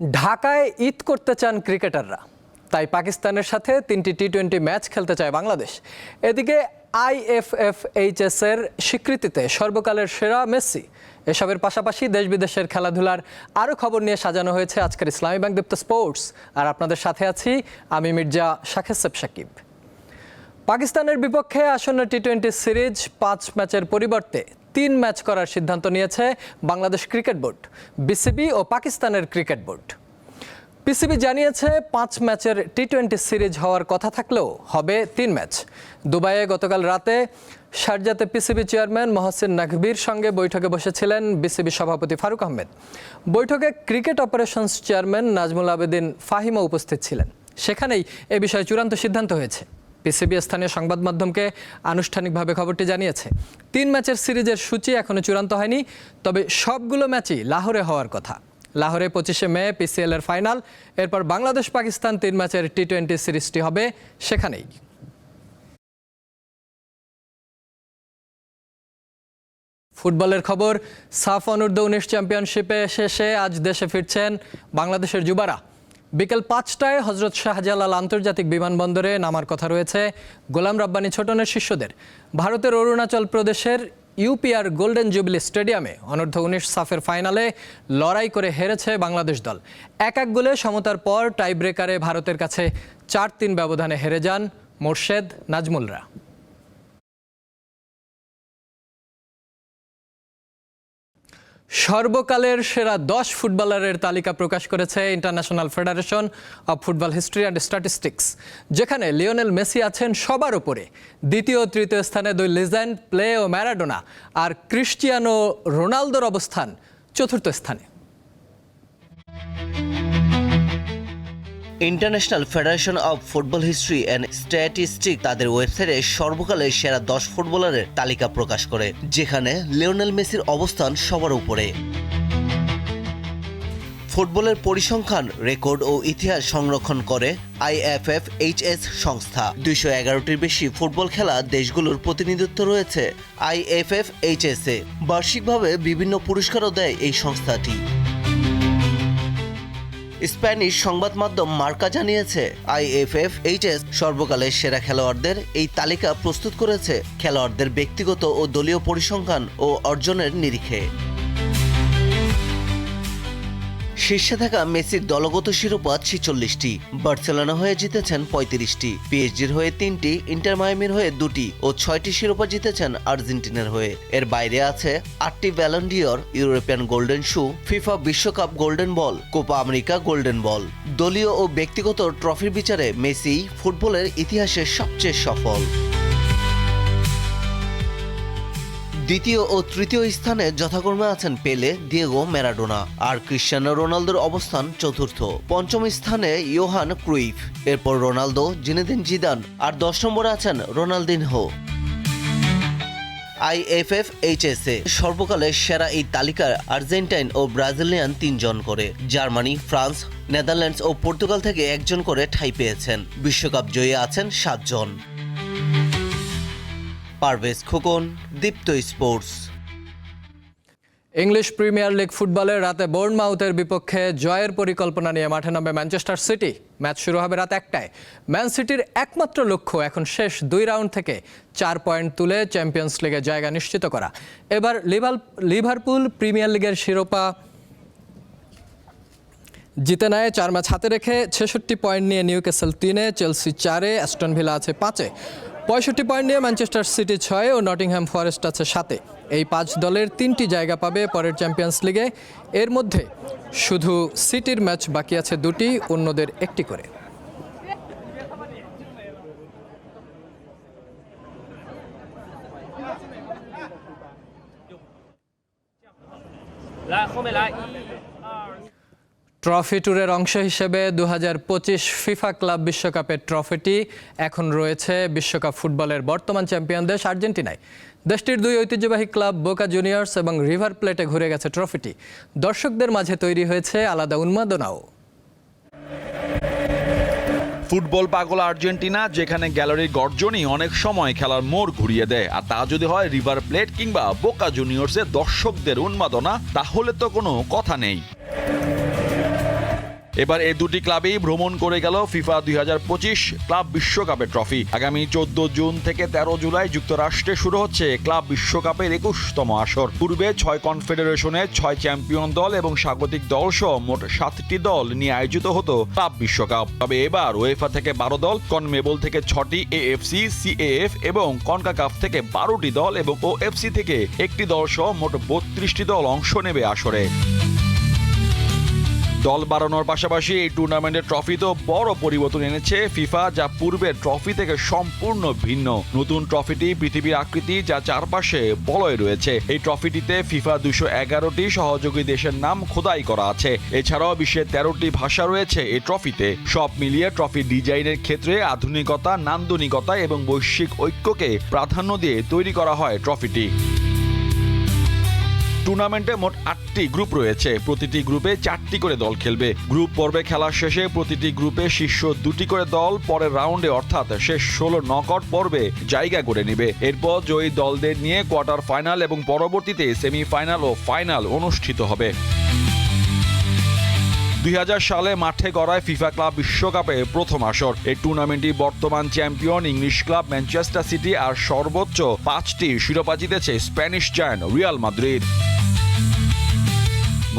ঢাকায় ঈদ করতে চান ক্রিকেটাররা। তাই পাকিস্তানের সাথে তিনটি টি টোয়েন্টি ম্যাচ খেলতে চায় বাংলাদেশ। এদিকে আইএফএফএইচএস এর স্বীকৃতিতে সর্বকালের সেরা মেসি। এসবের পাশাপাশি দেশ বিদেশের খেলাধুলার আরও খবর নিয়ে সাজানো হয়েছে আজকের ইসলামী ব্যাংক দীপ্ত স্পোর্টস। আর আপনাদের সাথে আছি আমি মির্জা শাখেসেব সাকিব। পাকিস্তানের বিপক্ষে আসন্ন টি টোয়েন্টি সিরিজ পাঁচ ম্যাচের পরিবর্তে তিন ম্যাচ করার সিদ্ধান্ত নিয়েছে বাংলাদেশ ক্রিকেট বোর্ড, বিসিবি ও পাকিস্তানের ক্রিকেট বোর্ড। পিসিবি জানিয়েছে পাঁচ ম্যাচের টি টোয়েন্টি সিরিজ হওয়ার কথা থাকলেও হবে তিন ম্যাচ। দুবাইয়ে গতকাল রাতে শারজাতে পিসিবি চেয়ারম্যান মহসিন নাকবির সঙ্গে বৈঠকে বসেছিলেন বিসিবি সভাপতি ফারুক আহমেদ। বৈঠকে cricket operations chairman Nazmul Abedin Fahima উপস্থিত ছিলেন। সেখানেই এ বিষয়ে চূড়ান্ত সিদ্ধান্ত হয়েছে। পিসিবি স্থানীয় সংবাদ মাধ্যমকে আনুষ্ঠানিকভাবে খবরটি জানিয়েছে। তিন ম্যাচের সিরিজের সূচি এখনও চূড়ান্ত হয়নি, তবে সবগুলো ম্যাচই লাহোরে হওয়ার কথা। লাহোরে পঁচিশে মে পিসিএল এর ফাইনাল, এরপর বাংলাদেশ পাকিস্তান তিন ম্যাচের টি টোয়েন্টি সিরিজটি হবে সেখানেই। ফুটবলের খবর, সাফ অনূর্ধ্ব উনিশ চ্যাম্পিয়নশিপে শেষে আজ দেশে ফিরছেন বাংলাদেশের যুবারা। বিকেল পাঁচটায় হজরত শাহজালাল আন্তর্জাতিক বিমানবন্দরে নামার কথা রয়েছে গোলাম রাব্বানি ছোটনের শিষ্যদের। ভারতের অরুণাচল প্রদেশের ইউপিআর গোল্ডেন জুবিলি স্টেডিয়ামে অনূর্ধ্ব উনিশ সাফের ফাইনালে লড়াই করে হেরেছে বাংলাদেশ দল। এক এক গোলে সমতার পর টাইব্রেকারে ভারতের কাছে চার তিন ব্যবধানে হেরে যান মোর্শেদ নাজমুলরা। সর্বকালের সেরা দশ ফুটবলারের তালিকা প্রকাশ করেছে International Federation of Football History and Statistics, যেখানে লিওনেল মেসি আছেন সবার উপরে। দ্বিতীয় তৃতীয় স্থানে দুই লিজেন্ড, প্লে ও ম্যারাডোনা, আর ক্রিশ্চিয়ানো রোনালদোর অবস্থান চতুর্থ স্থানে। International Federation of Football History and Statistic তাদের ওয়েবসাইটে সর্বকালের সেরা দশ ফুটবলারের তালিকা প্রকাশ করে, যেখানে লিওনেল মেসির অবস্থান সবার উপরে। ফুটবলের পরিসংখ্যান, রেকর্ড ও ইতিহাস সংরক্ষণ করে আইএফএফ এইচএস সংস্থা। দুইশো এগারোটির বেশি ফুটবল খেলা দেশগুলোর প্রতিনিধিত্ব রয়েছে আইএফএফ এইচএস এ। বার্ষিকভাবে বিভিন্ন পুরস্কারও দেয় এই সংস্থাটি। স্প্যানিশ সংবাদ মাধ্যম মার্কা জানিয়েছে, আইএফএফ, এইচএস সর্বকালের সেরা খেলোয়াড়দের এই তালিকা প্রস্তুত করেছে। খেলোয়াড়দের ব্যক্তিগত ও দলীয় পরিসংখ্যান ও অর্জনের নিরিখে। শীর্ষে থাকা মেসির দলগত শিরোপা ছিচল্লিশটি, বার্সেলোনা হয়ে জিতেছেন পঁয়ত্রিশটি, পিএসজির হয়ে তিনটি, ইন্টার মায়ামির হয়ে দুটি ও ছয়টি শিরোপা জিতেছেন আর্জেন্টিনার হয়ে। এর বাইরে আছে আটটি Ballon d'Or European golden shoe, FIFA বিশ্বকাপ golden ball, Copa America golden ball. দলীয় ও ব্যক্তিগত ট্রফির বিচারে মেসি ফুটবলের ইতিহাসে সবচেয়ে সফল। দ্বিতীয় ও তৃতীয় স্থানে যথাক্রমে আছেন পেলে, দিয়েগো, ম্যারাডোনা আর ক্রিশ্চিয়ানো রোনালদোর অবস্থান চতুর্থ। পঞ্চম স্থানে ইয়োহান ক্রুইফ। এরপর রোনালদো, জিনেদিন জিদান আর দশ নম্বরে আছেন রোনালদিনহো। আইএফএফ, এইচএসএ সর্বকালের সেরা এই তালিকার আর্জেন্টাইন ও ব্রাজিলিয়ান তিনজন করে। জার্মানি, ফ্রান্স, নেদারল্যান্ডস ও পর্তুগাল থেকে একজন করে ঠাঁই পেয়েছেন। বিশ্বকাপ জয়ী আছেন সাতজন। Parvez Khokon, Deepto sports. English Premier League ফুটবলে রাতে বোর্নমাউথের বিপক্ষে জয়ের পরিকল্পনা নিয়ে মাঠে নামবে ম্যানচেস্টার সিটি। ম্যাচ শুরু হবে রাত একটায়। ম্যান সিটির একমাত্র লক্ষ্য এখন শেষ দুই রাউন্ড থেকে চার পয়েন্ট তুলে চ্যাম্পিয়ন্স লিগে জায়গা নিশ্চিত করা। এবার লিভার- লিভারপুল প্রিমিয়ার লিগের শিরোপা জিতে নেয় চার ম্যাচ হাতে রেখে ছেষট্টি পয়েন্ট নিয়ে নিউক্যাসেল তিনে, চেলসি চারে, অ্যাস্টন ভিলা আছে পাঁচে। পঁয়ষট্টি পয়েন্ট নিয়ে ম্যানচেস্টার সিটি ছয় ও নটিংহ্যাম ফরেস্ট আছে সাতে। এই পাঁচ দলের তিনটি জায়গা পাবে পরের চ্যাম্পিয়ন্স লিগে। এর মধ্যে শুধু সিটির ম্যাচ বাকি আছে দুটি, অন্যদের একটি করে। ট্রফি ট্যুরের অংশ হিসেবে দু পঁচিশ ফিফা ক্লাব বিশ্বকাপের ট্রফিটি এখন রয়েছে বিশ্বকাপ ফুটবলের বর্তমান চ্যাম্পিয়ন দেশ আর্জেন্টিনায়। দেশটির দুই ঐতিহ্যবাহী ক্লাব বোকা জুনিয়র্স এবং রিভার প্লেটে ঘুরে গেছে ট্রফিটি। দর্শকদের মাঝে তৈরি হয়েছে আলাদা উন্মাদনাও। ফুটবল পাগল আর্জেন্টিনা, যেখানে গ্যালারির গর্জনই অনেক সময় খেলার মোড় ঘুরিয়ে দেয়। আর তা যদি হয় রিভার প্লেট কিংবা বোকা জুনিয়র্সের দর্শকদের উন্মাদনা, তাহলে তো কোনো কথা নেই। এবার এই দুটি ক্লাবেই ভ্রমণ করে গেল ফিফা দুই হাজার পঁচিশ ক্লাব বিশ্বকাপের ট্রফি। আগামী চোদ্দ জুন থেকে তেরো জুলাই যুক্তরাষ্ট্রে শুরু হচ্ছে ক্লাব বিশ্বকাপের একুশতম আসর। পূর্বে ছয় কনফেডারেশনের ছয় চ্যাম্পিয়ন দল এবং স্বাগতিক দল সহ মোট সাতটি দল নিয়ে আয়োজিত হতো ক্লাব বিশ্বকাপ। তবে এবার ওয়েফা থেকে বারো দল, কনমেবল থেকে ছটি, এএফসি, সিএএফ এবং কনকাকাফ থেকে বারোটি দল এবং ওএফসি থেকে একটি দল সহ মোট বত্রিশটি দল অংশ নেবে আসরে। দল বাড়ানোর পাশাপাশি এই টুর্নামেন্টের ট্রফিতেও বড় পরিবর্তন এনেছে। ফিফা যা পূর্বের ট্রফি থেকে সম্পূর্ণ ভিন্ন। নতুন ট্রফিটি পৃথিবীর আকৃতি যা চারপাশে বলয় রয়েছে। এই ট্রফিটিতে ফিফা দুশো এগারোটি সহযোগী দেশের নাম খোদাই করা আছে। এছাড়াও বিশ্বের তেরোটি ভাষা রয়েছে এই ট্রফিতে। সব মিলিয়ে ট্রফি ডিজাইনের ক্ষেত্রে আধুনিকতা, নান্দনিকতা এবং বৈশ্বিক ঐক্যকে প্রাধান্য দিয়ে তৈরি করা হয় ট্রফিটি। টুর্নামেন্টে মোট আটটি গ্রুপ রয়েছে। প্রতিটি গ্রুপে চারটি করে দল খেলবে। গ্রুপ পর্বে খেলার শেষে প্রতিটি গ্রুপে শীর্ষ দুটি করে দল পরের রাউন্ডে অর্থাৎ শেষ ষোলো নকআউট পর্বে জায়গা করে নেবে। এরপর জয়ী দলদের নিয়ে কোয়ার্টার ফাইনাল এবং পরবর্তীতে সেমিফাইনাল ও ফাইনাল অনুষ্ঠিত হবে। দুই হাজার সালে মাঠে গড়ায় ফিফা ক্লাব বিশ্বকাপে প্রথম আসর। এই টুর্নামেন্টটি বর্তমান champion English club Manchester City আর সর্বোচ্চ পাঁচটি শিরোপা জিতেছে Spanish giant Real Madrid.